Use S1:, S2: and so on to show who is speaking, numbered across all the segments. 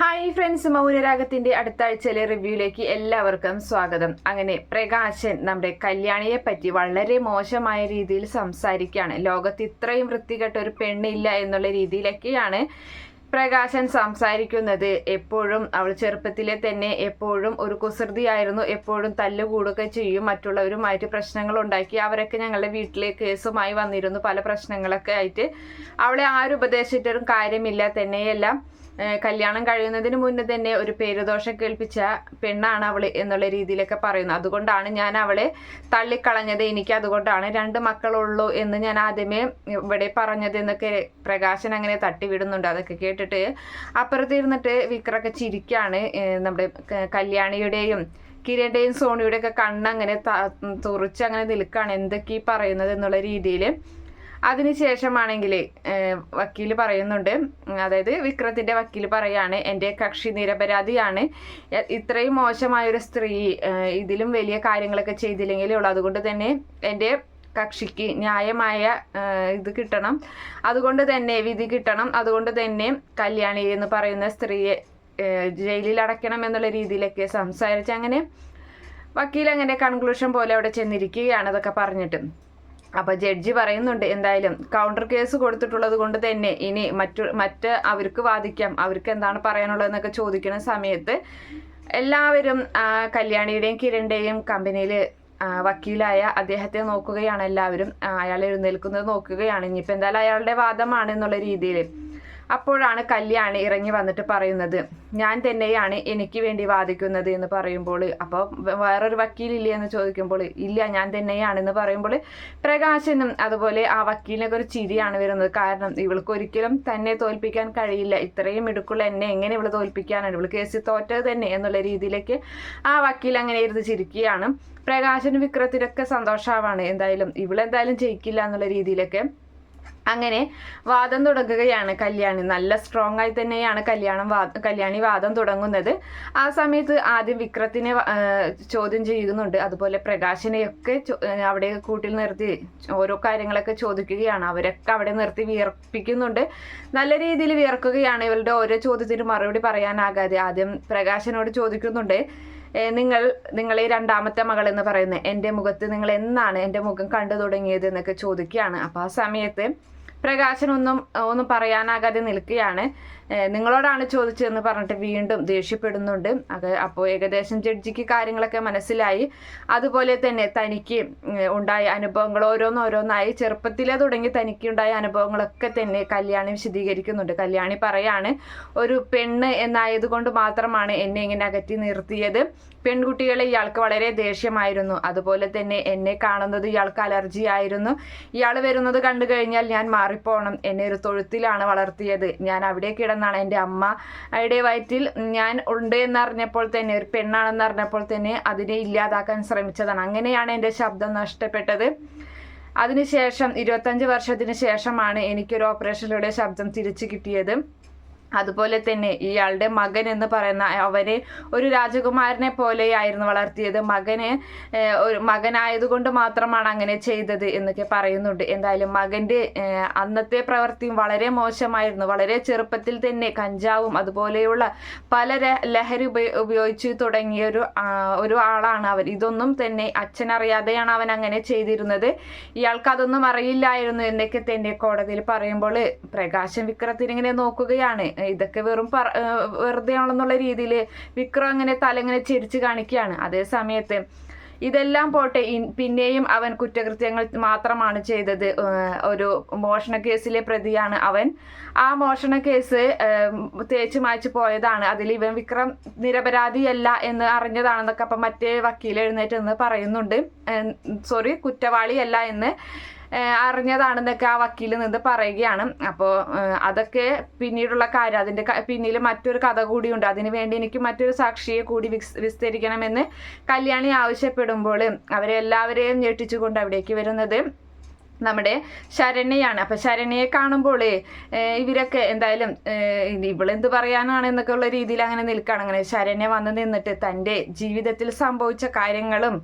S1: Hi friends മൗനരാഗത്തിന്റെ അടുത്ത ആഴ്ചയിലെ റിവ്യൂയിലേക്ക് എല്ലാവർക്കും സ്വാഗതം. അങ്ങനെ പ്രകാശൻ നമ്മുടെ കല്യാണിയെ പറ്റി വളരെ മോശമായ രീതിയിൽ സംസാരിക്കുകയാണ്. ലോകത്ത് ഇത്രയും വൃത്തികെട്ട ഒരു പെണ്ണില്ല എന്നുള്ള രീതിയിലൊക്കെയാണ് പ്രകാശൻ സംസാരിക്കുന്നത്. എപ്പോഴും അവൾ ചെറുപ്പത്തിലെ തന്നെ എപ്പോഴും ഒരു കുസൃതിയായിരുന്നു. എപ്പോഴും തല്ലുകൂടുക ചെയ്യും. മറ്റുള്ളവരുമായിട്ട് പ്രശ്നങ്ങൾ ഉണ്ടാക്കി അവരൊക്കെ ഞങ്ങളുടെ വീട്ടിലെ കേസുമായി വന്നിരുന്നു. പല പ്രശ്നങ്ങളൊക്കെ ആയിട്ട് അവളെ ആരും ഉപദേശിച്ചിട്ടും കാര്യമില്ല തന്നെയല്ല. കല്യാണം കഴിയുന്നതിന് മുന്നേ തന്നെ ഒരു പേരുദോഷം കേൾപ്പിച്ച പെണ്ണാണ് അവൾ എന്നുള്ള രീതിയിലൊക്കെ പറയുന്നു. അതുകൊണ്ടാണ് ഞാൻ അവളെ തള്ളിക്കളഞ്ഞത്. എനിക്ക് അതുകൊണ്ടാണ് രണ്ട് മക്കളുള്ളൂ എന്ന് ഞാൻ ആദ്യമേ ഇവിടെ പറഞ്ഞത് എന്നൊക്കെ പ്രകാശൻ അങ്ങനെ തട്ടിവിടുന്നുണ്ട്. അതൊക്കെ കേട്ടിട്ട് അപ്പുറത്തിരുന്നിട്ട് വിക്രൊക്കെ ചിരിക്കാണ്. നമ്മുടെ കല്യാണിയുടെയും കിരണിന്റെയും സോണിയുടെയൊക്കെ കണ്ണങ്ങനെ തുറച്ച് അങ്ങനെ നിൽക്കാണ് എന്തൊക്കെ പറയുന്നത് എന്നുള്ള രീതിയിൽ അതിനുശേഷമാണെങ്കിൽ വക്കീൽ പറയുന്നുണ്ട്. അതായത് വിക്രത്തിന്റെ വക്കീൽ പറയാണ് എന്റെ കക്ഷി നിരപരാധിയാണ്. ഇത്രയും മോശമായൊരു സ്ത്രീ ഇതിലും വലിയ കാര്യങ്ങളൊക്കെ ചെയ്തില്ലെങ്കിലേ ഉള്ളൂ. അതുകൊണ്ട് തന്നെ എന്റെ കക്ഷിക്ക് ന്യായമായ ഇത് കിട്ടണം. അതുകൊണ്ട് തന്നെ വിധി കിട്ടണം. അതുകൊണ്ട് തന്നെ കല്യാണി എന്ന് പറയുന്ന സ്ത്രീയെ ജയിലിൽ അടയ്ക്കണം എന്നുള്ള രീതിയിലൊക്കെ സംസാരിച്ച് അങ്ങനെ വക്കീൽ അങ്ങനെ കൺക്ലൂഷൻ പോലെ അവിടെ ചെന്നിരിക്കുകയാണ് അതൊക്കെ പറഞ്ഞിട്ട്. അപ്പൊ ജഡ്ജി പറയുന്നുണ്ട് എന്തായാലും കൗണ്ടർ കേസ് കൊടുത്തിട്ടുള്ളത് കൊണ്ട് തന്നെ ഇനി മറ്റു മറ്റ് അവർക്ക് വാദിക്കാം. അവർക്ക് എന്താണ് പറയാനുള്ളതെന്നൊക്കെ ചോദിക്കുന്ന സമയത്ത് എല്ലാവരും കല്യാണിയുടെയും കിരണിന്റെയും കമ്പനിയിൽ വക്കീലായ അദ്ദേഹത്തെ നോക്കുകയാണ് എല്ലാവരും. അയാൾ എഴുന്നേൽക്കുന്നത് നോക്കുകയാണ്. ഇനിയിപ്പോൾ എന്തായാലും അയാളുടെ വാദമാണ് എന്നുള്ള രീതിയിൽ അപ്പോഴാണ് കല്യാണി ഇറങ്ങി വന്നിട്ട് പറയുന്നത് ഞാൻ തന്നെയാണ് എനിക്ക് വേണ്ടി വാദിക്കുന്നത് എന്ന് പറയുമ്പോൾ അപ്പോൾ വേറൊരു വക്കീലില്ലേ എന്ന് ചോദിക്കുമ്പോൾ ഇല്ല ഞാൻ തന്നെയാണെന്ന് പറയുമ്പോൾ പ്രകാശനും അതുപോലെ ആ വക്കീലിനൊക്കെ ഒരു ചിരിയാണ് വരുന്നത്. കാരണം ഇവൾക്ക് ഒരിക്കലും തന്നെ തോൽപ്പിക്കാൻ കഴിയില്ല. ഇത്രയും ഇടുക്കുള്ള എന്നെ എങ്ങനെ ഇവൾ തോൽപ്പിക്കാനാണ്? ഇവൾ കേസിൽ തോറ്റത് തന്നെ എന്നുള്ള രീതിയിലേക്ക് ആ വക്കീൽ അങ്ങനെ ഇരുന്ന് ചിരിക്കുകയാണ്. പ്രകാശനും വിക്രത്തിനൊക്കെ സന്തോഷമാവാണ് എന്തായാലും ഇവളെന്തായാലും ജയിക്കില്ല എന്നുള്ള രീതിയിലൊക്കെ അങ്ങനെ വാദം തുടങ്ങുകയാണ് കല്യാണി. നല്ല സ്ട്രോങ് ആയി തന്നെയാണ് കല്യാണം കല്യാണി വാദം തുടങ്ങുന്നത്. ആ സമയത്ത് ആദ്യം വിക്രത്തിനെ ചോദ്യം ചെയ്യുന്നുണ്ട്. അതുപോലെ പ്രകാശിനെയൊക്കെ അവിടെ കൂട്ടിൽ നിർത്തി ഓരോ കാര്യങ്ങളൊക്കെ ചോദിക്കുകയാണ്. അവരൊക്കെ അവിടെ നിർത്തി വിയർപ്പിക്കുന്നുണ്ട്. നല്ല രീതിയിൽ വിയർക്കുകയാണ്. ഇവരുടെ ഓരോ ചോദ്യത്തിനും മറുപടി പറയാനാകാതെ ആദ്യം പ്രകാശനോട് ചോദിക്കുന്നുണ്ട്. നിങ്ങൾ നിങ്ങളെ രണ്ടാമത്തെ മകൾ എന്ന് പറയുന്നത് എന്റെ മുഖത്ത് നിങ്ങൾ എന്നാണ് എന്റെ മുഖം കണ്ടു തുടങ്ങിയത് എന്നൊക്കെ ചോദിക്കുകയാണ്. അപ്പോൾ ആ സമയത്ത് പ്രകാശനൊന്നും ഒന്നും പറയാനാകാതെ നിൽക്കുകയാണ്. നിങ്ങളോടാണ് ചോദിച്ചതെന്ന് പറഞ്ഞിട്ട് വീണ്ടും ദേഷ്യപ്പെടുന്നുണ്ട്. അത് അപ്പോൾ ഏകദേശം ജഡ്ജിക്ക് കാര്യങ്ങളൊക്കെ മനസ്സിലായി. അതുപോലെ തന്നെ തനിക്ക് ഉണ്ടായ അനുഭവങ്ങൾ ഓരോന്നോരോന്നായി ചെറുപ്പത്തിലേ തുടങ്ങി തനിക്ക് ഉണ്ടായ അനുഭവങ്ങളൊക്കെ തന്നെ കല്യാണി വിശദീകരിക്കുന്നുണ്ട്. കല്യാണി പറയാണ് ഒരു പെണ്ണ് എന്നായതുകൊണ്ട് മാത്രമാണ് എന്നെ ഇങ്ങനെ അകറ്റി നിർത്തിയത്. പെൺകുട്ടികളെ ഇയാൾക്ക് വളരെ ദേഷ്യമായിരുന്നു. അതുപോലെ തന്നെ എന്നെ കാണുന്നത് ഇയാൾക്ക് അലർജി ആയിരുന്നു. ഇയാൾ വരുന്നത് കണ്ടു കഴിഞ്ഞാൽ ഞാൻ മാറിപ്പോണം. എന്നെ ഒരു തൊഴുത്തിലാണ് വളർത്തിയത്. ഞാൻ അവിടെ കിടന്നാണ് എന്റെ അമ്മ. അമ്മയുടെ വയറ്റിൽ ഞാൻ ഉണ്ട് എന്നറിഞ്ഞപ്പോൾ തന്നെ ഒരു പെണ്ണാണെന്ന് അറിഞ്ഞപ്പോൾ തന്നെ അതിനെ ഇല്ലാതാക്കാൻ ശ്രമിച്ചതാണ്. അങ്ങനെയാണ് എന്റെ ശബ്ദം നഷ്ടപ്പെട്ടത്. അതിനുശേഷം ഇരുപത്തഞ്ച് വർഷത്തിന് ശേഷമാണ് എനിക്കൊരു ഓപ്പറേഷനിലൂടെ ശബ്ദം തിരിച്ചു കിട്ടിയത്. അതുപോലെ തന്നെ ഇയാളുടെ മകൻ എന്ന് പറയുന്ന അവരെ ഒരു രാജകുമാരനെ പോലെയായിരുന്നു വളർത്തിയത്. മകനെ ഒരു മകനായതുകൊണ്ട് മാത്രമാണ് അങ്ങനെ ചെയ്തത് എന്നൊക്കെ പറയുന്നുണ്ട്. എന്തായാലും മകന്റെ അന്നത്തെ പ്രവൃത്തിയും വളരെ മോശമായിരുന്നു. വളരെ ചെറുപ്പത്തിൽ തന്നെ കഞ്ചാവും അതുപോലെയുള്ള പല ലഹരി ഉപയോഗിച്ചു തുടങ്ങിയ ഒരു ഒരു ആളാണ് അവൻ. ഇതൊന്നും തന്നെ അച്ഛനറിയാതെയാണ് അവൻ അങ്ങനെ ചെയ്തിരുന്നത്. ഇയാൾക്ക് അതൊന്നും അറിയില്ലായിരുന്നു എന്നൊക്കെ തന്നെ കോടതിയിൽ പറയുമ്പോൾ പ്രകാശം വിക്രത്തിന് ഇങ്ങനെ നോക്കുകയാണ്. ഇതൊക്കെ വെറും പറ- വെറുതെ ആണെന്നുള്ള രീതിയിൽ വിക്രം അങ്ങനെ തലങ്ങനെ ചിരിച്ചു കാണിക്കുകയാണ്. അതേ സമയത്ത് ഇതെല്ലാം പോട്ടെ പിന്നെയും അവൻ കുറ്റകൃത്യങ്ങൾ മാത്രമാണ് ചെയ്തത്. ഒരു മോഷണ കേസിലെ പ്രതിയാണ് അവൻ. ആ മോഷണ കേസ് തേച്ചു മായ്ച്ച് പോയതാണ്. അതിൽ ഇവൻ വിക്രം നിരപരാധിയല്ല എന്ന് അറിഞ്ഞതാണെന്നൊക്കെ അപ്പം മറ്റേ വക്കീൽ എഴുന്നേറ്റ് എന്ന് പറയുന്നുണ്ട് സോറി കുറ്റവാളിയല്ല എന്ന്. അറിഞ്ഞതാണെന്നൊക്കെ ആ വക്കീൽ നിന്ന് പറയുകയാണ്. അപ്പോൾ അതൊക്കെ പിന്നീടുള്ള കാര്യം. അതിന്റെ പിന്നിൽ മറ്റൊരു കഥ കൂടിയുണ്ട്. അതിനു വേണ്ടി എനിക്ക് മറ്റൊരു സാക്ഷിയെ കൂടി വിസ്തരിക്കണമെന്ന് കല്യാണി ആവശ്യപ്പെടുമ്പോൾ അവരെല്ലാവരെയും ഞെട്ടിച്ചുകൊണ്ട് അവിടേക്ക് വരുന്നത് നമ്മുടെ ശരണ്യയാണ്. അപ്പൊ ശരണ്യയെ കാണുമ്പോൾ ഇവരൊക്കെ എന്തായാലും ഇവളെന്ത് പറയാനാണ് എന്നൊക്കെ ഉള്ള രീതിയിൽ അങ്ങനെ നിൽക്കുകയാണ് അങ്ങനെ ശരണ്യ വന്ന് നിന്നിട്ട് തന്റെ ജീവിതത്തിൽ സംഭവിച്ച കാര്യങ്ങളും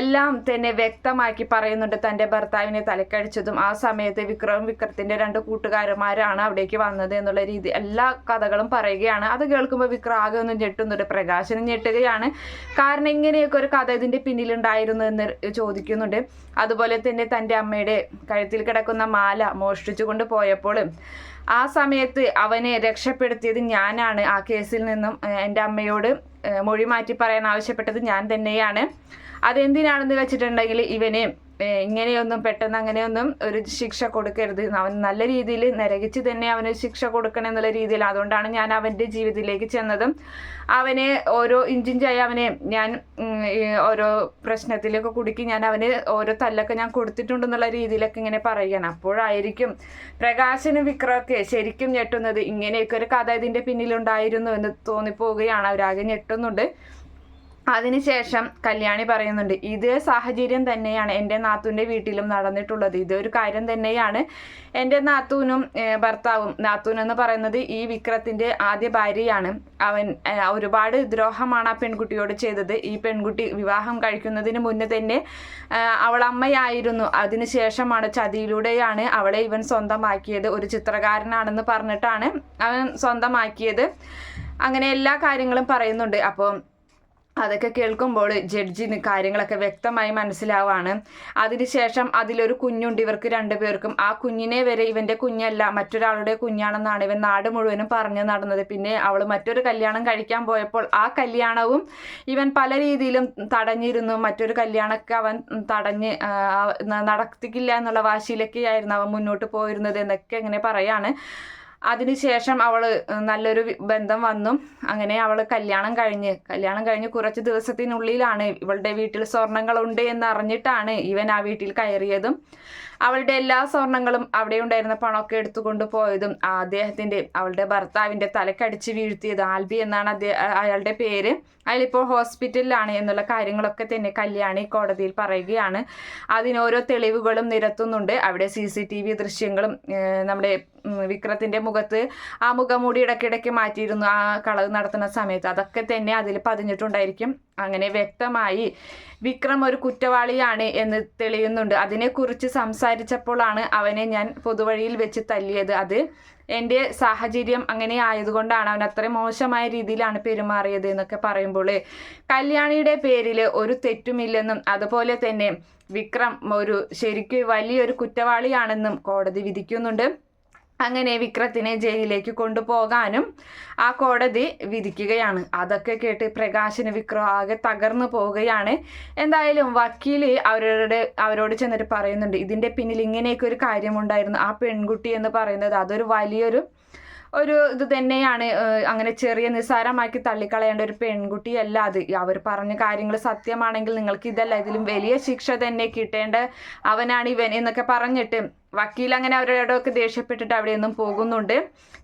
S1: എല്ലാം തന്നെ വ്യക്തമാക്കി പറയുന്നുണ്ട്. തന്റെ ഭർത്താവിനെ തലക്കടിച്ചതും ആ സമയത്ത് വിക്രവും വിക്രത്തിന്റെ രണ്ട് കൂട്ടുകാരന്മാരാണ് അവിടേക്ക് വന്നത് എന്നുള്ള രീതി എല്ലാ കഥകളും പറയുകയാണ്. അത് കേൾക്കുമ്പോൾ വിക്രം ആകെ ഒന്നും ഞെട്ടുന്നുണ്ട്. പ്രകാശനം ഞെട്ടുകയാണ്. കാരണം ഇങ്ങനെയൊക്കെ ഒരു കഥ ഇതിന്റെ പിന്നിലുണ്ടായിരുന്നു എന്ന് ചോദിക്കുന്നുണ്ട്. അതുപോലെ തന്നെ തന്റെ അമ്മയുടെ കഴുത്തിൽ കിടക്കുന്ന മാല മോഷ്ടിച്ചു കൊണ്ട് പോയപ്പോൾ ആ സമയത്ത് അവനെ രക്ഷപ്പെടുത്തിയത് ഞാനാണ്. ആ കേസിൽ നിന്നും എന്റെ അമ്മയോട് മൊഴി മാറ്റി പറയാൻ ആവശ്യപ്പെട്ടത് ഞാൻ തന്നെയാണ്. അതെന്തിനാണെന്ന് വെച്ചിട്ടുണ്ടെങ്കിൽ ഇവന് ഇങ്ങനെയൊന്നും പെട്ടെന്ന് അങ്ങനെയൊന്നും ഒരു ശിക്ഷ കൊടുക്കരുത്. അവൻ നല്ല രീതിയിൽ നരകിച്ച് തന്നെ അവന് ശിക്ഷ കൊടുക്കണം എന്നുള്ള രീതിയിൽ. അതുകൊണ്ടാണ് ഞാൻ അവന്റെ ജീവിതത്തിലേക്ക് ചെന്നതും അവനെ ഓരോ ഇഞ്ചിഞ്ചായി അവനെ ഞാൻ ഓരോ പ്രശ്നത്തിലൊക്കെ കുടുക്കി ഞാൻ അവന് ഓരോ തല്ലൊക്കെ ഞാൻ കൊടുത്തിട്ടുണ്ടെന്നുള്ള രീതിയിലൊക്കെ ഇങ്ങനെ പറയുകയാണ്. അപ്പോഴായിരിക്കും പ്രകാശനും വിക്രമൊക്കെ ശരിക്കും ഞെട്ടുന്നത്. ഇങ്ങനെയൊക്കെ ഒരു കഥ ഇതിന്റെ പിന്നിലുണ്ടായിരുന്നു എന്ന് തോന്നിപ്പോവുകയാണ്. അവരാകെ ഞെട്ടുന്നുണ്ട്. അതിനുശേഷം കല്യാണി പറയുന്നുണ്ട് ഇതേ സാഹചര്യം തന്നെയാണ് എന്റെ നാത്തൂന്റെ വീട്ടിലും നടന്നിട്ടുള്ളത്. ഒരു കാര്യം തന്നെയാണ് എന്റെ നാത്തൂനും ഭർത്താവും. നാത്തൂൻ എന്ന് പറയുന്നത് ഈ വിക്രത്തിന്റെ ആദ്യ ഭാര്യയാണ്. അവൻ ഒരുപാട് ദ്രോഹമാണ് ആ പെൺകുട്ടിയോട് ചെയ്തത്. ഈ പെൺകുട്ടി വിവാഹം കഴിക്കുന്നതിന് മുന്നേ തന്നെ അവൾ അമ്മയായിരുന്നു. അതിനുശേഷമാണ് ചതിയിലൂടെയാണ് അവളെ ഇവൻ സ്വന്തമാക്കിയത്. ഒരു ചിത്രകാരനാണെന്ന് പറഞ്ഞിട്ടാണ് അവൻ സ്വന്തമാക്കിയത്. അങ്ങനെ എല്ലാ കാര്യങ്ങളും പറയുന്നുണ്ട്. അപ്പോൾ അതൊക്കെ കേൾക്കുമ്പോൾ ജഡ്ജിന് കാര്യങ്ങളൊക്കെ വ്യക്തമായി മനസ്സിലാവാണ്. അതിനുശേഷം അതിലൊരു കുഞ്ഞുണ്ട്. ഇവർക്ക് രണ്ടുപേർക്കും ആ കുഞ്ഞിനെ വരെ ഇവന്റെ കുഞ്ഞല്ല മറ്റൊരാളുടെ കുഞ്ഞാണെന്നാണ് ഇവൻ നാട് മുഴുവനും പറഞ്ഞു നടന്നത്. പിന്നെ അവൾ മറ്റൊരു കല്യാണം കഴിക്കാൻ പോയപ്പോൾ ആ കല്യാണവും ഇവൻ പല രീതിയിലും തടഞ്ഞിരുന്നു. മറ്റൊരു കല്യാണമൊക്കെ അവൻ തടഞ്ഞ് നടത്തിക്കില്ല എന്നുള്ള വാശിയിലൊക്കെയായിരുന്നു അവൻ മുന്നോട്ട് പോയിരുന്നത് എന്നൊക്കെ ഇങ്ങനെ പറയാണ്. അതിനുശേഷം അവൾ നല്ലൊരു ബന്ധം വന്നു. അങ്ങനെ അവൾ കല്യാണം കഴിഞ്ഞ് കല്യാണം കഴിഞ്ഞ് കുറച്ച് ദിവസത്തിനുള്ളിലാണ് ഇവളുടെ വീട്ടിൽ സ്വർണങ്ങളുണ്ട് എന്ന് അറിഞ്ഞിട്ടാണ് ഇവൻ ആ വീട്ടിൽ കയറിയതും. അവളുടെ എല്ലാ സ്വർണങ്ങളും അവിടെ ഉണ്ടായിരുന്ന പണമൊക്കെ എടുത്തുകൊണ്ട് പോയതും അദ്ദേഹത്തിന്റെ അവളുടെ ഭർത്താവിന്റെ തലക്കടിച്ച് വീഴ്ത്തിയത് ആൽബി എന്നാണ് അയാളുടെ പേര്. അയാളിപ്പോൾ ഹോസ്പിറ്റലിലാണ് എന്നുള്ള കാര്യങ്ങളൊക്കെ തന്നെ കല്യാണി കോടതിയിൽ പറയുകയാണ്. അതിന് ഓരോ തെളിവുകളും നിരത്തുന്നുണ്ട്. അവിടെ സി സി ടി വി ദൃശ്യങ്ങളും നമ്മുടെ വിക്രത്തിന്റെ മുഖത്ത് ആ മുഖം മുഖംമൂടി ഇടയ്ക്കിടയ്ക്ക് മാറ്റിയിരുന്നു ആ കളവ് നടത്തുന്ന സമയത്ത്. അതൊക്കെ തന്നെ അതിൽ പതിഞ്ഞിട്ടുണ്ടായിരിക്കും. അങ്ങനെ വ്യക്തമായി വിക്രം ഒരു കുറ്റവാളിയാണ് എന്ന് തെളിയുന്നുണ്ട്. അതിനെക്കുറിച്ച് സംസാരിച്ചപ്പോഴാണ് അവനെ ഞാൻ പൊതുവഴിയിൽ വെച്ച് തല്ലിയത്. അത് എന്റെ സാഹചര്യം അങ്ങനെ ആയതുകൊണ്ടാണ് അവൻ അത്ര മോശമായ രീതിയിലാണ് പെരുമാറിയത് എന്നൊക്കെ പറയുമ്പോൾ കല്യാണിയുടെ പേരിൽ ഒരു തെറ്റുമില്ലെന്നും അതുപോലെ തന്നെ വിക്രം ഒരു ശരിക്കും വലിയൊരു കുറ്റവാളിയാണെന്നും കോടതി വിധിക്കുന്നുണ്ട്. അങ്ങനെ വിക്രത്തിനെ ജയിലിലേക്ക് കൊണ്ടുപോകാനും ആ കോടതി വിധിക്കുകയാണ്. അതൊക്കെ കേട്ട് പ്രകാശിന് വിക്രം ആകെ തകർന്നു പോവുകയാണ്. എന്തായാലും വക്കീൽ അവരുടെ അവരോട് ചെന്നിട്ട് പറയുന്നുണ്ട് ഇതിന്റെ പിന്നിൽ ഇങ്ങനെയൊക്കെ ഒരു കാര്യമുണ്ടായിരുന്നു. ആ പെൺകുട്ടി എന്ന് പറയുന്നത് അതൊരു വലിയൊരു ഒരു ഇത് തന്നെയാണ്. അങ്ങനെ ചെറിയ നിസ്സാരമാക്കി തള്ളിക്കളയേണ്ട ഒരു പെൺകുട്ടിയല്ല അത്. അവർ പറഞ്ഞ കാര്യങ്ങൾ സത്യമാണെങ്കിൽ നിങ്ങൾക്ക് ഇതല്ല ഇതിലും വലിയ ശിക്ഷ തന്നെ കിട്ടേണ്ട അവനാണ് ഇവൻ എന്നൊക്കെ പറഞ്ഞിട്ട് വക്കീൽ അങ്ങനെ അവരോടൊക്കെ ദേഷ്യപ്പെട്ടിട്ട് അവിടെ നിന്നും പോകുന്നുണ്ട്.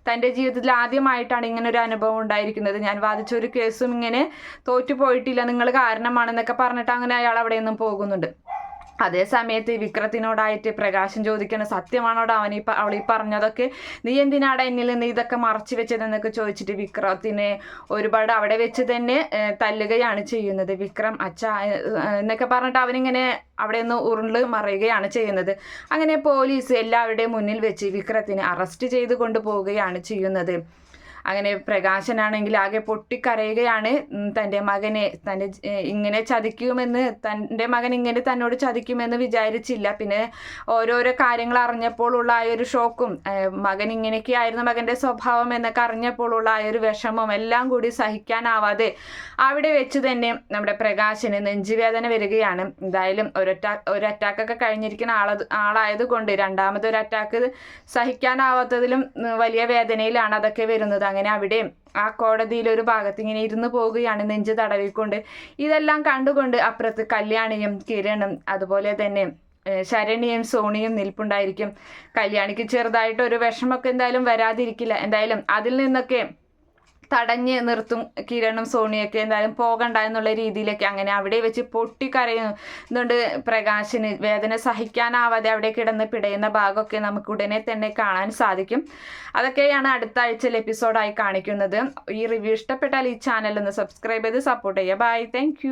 S1: തന്റെ ജീവിതത്തിൽ ആദ്യമായിട്ടാണ് ഇങ്ങനെ ഒരു അനുഭവം ഉണ്ടായിരിക്കുന്നത്. ഞാൻ വാദിച്ച ഒരു കേസും ഇങ്ങനെ തോറ്റു പോയിട്ടില്ല നിങ്ങൾ കാരണമാണെന്നൊക്കെ പറഞ്ഞിട്ട് അങ്ങനെ അയാൾ അവിടെ നിന്നും പോകുന്നുണ്ട്. അതേ സമയത്ത് വിക്രത്തിനോടായിട്ട് പ്രകാശൻ ചോദിക്കണ സത്യമാണോടാ അവൻ ഈ അവൾ ഈ പറഞ്ഞതൊക്കെ? നീ എന്തിനാടാ എന്നിൽ നിന്ന് ഇതൊക്കെ മറച്ചു വെച്ചതെന്നൊക്കെ ചോദിച്ചിട്ട് വിക്രത്തിനെ ഒരുപാട് അവിടെ വെച്ച് തന്നെ തല്ലുകയാണ് ചെയ്യുന്നത്. വിക്രം അച്ഛ എന്നൊക്കെ പറഞ്ഞിട്ട് അവനിങ്ങനെ അവിടെ നിന്ന് ഉരുണ്ട് മറയുകയാണ് ചെയ്യുന്നത്. അങ്ങനെ പോലീസ് എല്ലാവരുടെയും മുന്നിൽ വെച്ച് വിക്രത്തിനെ അറസ്റ്റ് ചെയ്ത് കൊണ്ടുപോവുകയാണ് ചെയ്യുന്നത്. അങ്ങനെ പ്രകാശനാണെങ്കിൽ ആകെ പൊട്ടിക്കരയുകയാണ്. തന്റെ മകനെ തന്റെ ഇങ്ങനെ ചതിക്കുമെന്ന് തന്റെ മകൻ ഇങ്ങനെ തന്നോട് ചതിക്കുമെന്ന് വിചാരിച്ചില്ല. പിന്നെ ഓരോരോ കാര്യങ്ങൾ അറിഞ്ഞപ്പോഴുള്ള ആ ഒരു ഷോക്കും മകൻ ഇങ്ങനെയൊക്കെ ആയിരുന്നു മകന്റെ സ്വഭാവം എന്നൊക്കെ അറിഞ്ഞപ്പോഴുള്ള ആ ഒരു വിഷമം എല്ലാം കൂടി സഹിക്കാനാവാതെ അവിടെ വെച്ച് തന്നെ നമ്മുടെ പ്രകാശന് നെഞ്ചുവേദന വരികയാണ്. എന്തായാലും ഒരു അറ്റാക്ക് ഒരു അറ്റാക്കൊക്കെ കഴിഞ്ഞിരിക്കുന്ന ആളത് ആളായത് കൊണ്ട് രണ്ടാമത് ഒരു അറ്റാക്ക് സഹിക്കാനാവാത്തതിലും വലിയ വേദനയിലാണ് അതൊക്കെ വരുന്നത്. അങ്ങനെ അവിടെ ആ കോടതിയിൽ ഒരു ഭാഗത്ത് ഇങ്ങനെ ഇരുന്ന് പോവുകയാണ് നെഞ്ച് തടവിക്കൊണ്ട്. ഇതെല്ലാം കണ്ടുകൊണ്ട് അപ്പുറത്ത് കല്യാണിയും കിരണും അതുപോലെ തന്നെ ശരണിയും സോണിയും നിൽപ്പുണ്ടായിരിക്കും. കല്യാണിക്ക് ചെറുതായിട്ട് ഒരു വിഷമൊക്കെ എന്തായാലും വരാതിരിക്കില്ല. എന്തായാലും അതിൽ നിന്നൊക്കെ തടഞ്ഞ് നിർത്തും കിരണും സോണിയൊക്കെ എന്തായാലും പോകണ്ട എന്നുള്ള രീതിയിലൊക്കെ അങ്ങനെ അവിടെ വെച്ച് പൊട്ടിക്കരയുന്നുണ്ട് പ്രകാശിന്. വേദന സഹിക്കാനാവാതെ അവിടെ കിടന്ന് പിടയുന്ന ഭാഗമൊക്കെ നമുക്ക് ഉടനെ തന്നെ കാണാൻ സാധിക്കും. അതൊക്കെയാണ് അടുത്ത ആഴ്ചയിൽ എപ്പിസോഡായി കാണിക്കുന്നത്. ഈ റിവ്യൂ ഇഷ്ടപ്പെട്ടാൽ ഈ ചാനൽ ഒന്ന് സബ്സ്ക്രൈബ് ചെയ്ത് സപ്പോർട്ട് ചെയ്യുക. Bye thank